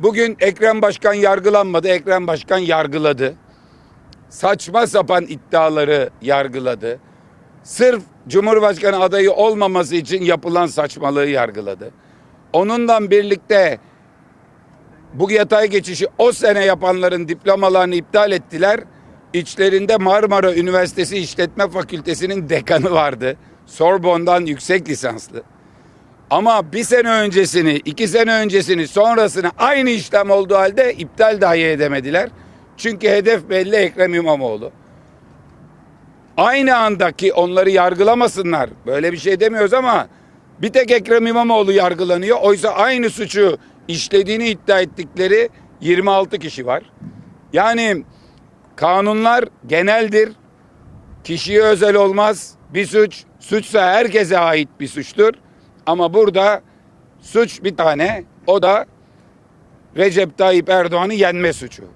Bugün Ekrem Başkan yargılanmadı, Ekrem Başkan yargıladı. Saçma sapan iddiaları yargıladı. Sırf Cumhurbaşkanı adayı olmaması için yapılan saçmalığı yargıladı. Onunla birlikte bu yatay geçişi o sene yapanların diplomalarını iptal ettiler. İçlerinde Marmara Üniversitesi İşletme Fakültesi'nin dekanı vardı. Sorbon'dan yüksek lisanslı. Ama bir sene öncesini, iki sene öncesini, sonrasını aynı işlem olduğu halde iptal dahi edemediler. Çünkü hedef belli Ekrem İmamoğlu. Aynı andaki onları yargılamasınlar. Böyle bir şey demiyoruz ama bir tek Ekrem İmamoğlu yargılanıyor. Oysa aynı suçu işlediğini iddia ettikleri 26 kişi var. Yani kanunlar geneldir. Kişiye özel olmaz. Bir suç suçsa herkese ait bir suçtur. Ama burada suç bir tane. O da Recep Tayyip Erdoğan'ı yenme suçu.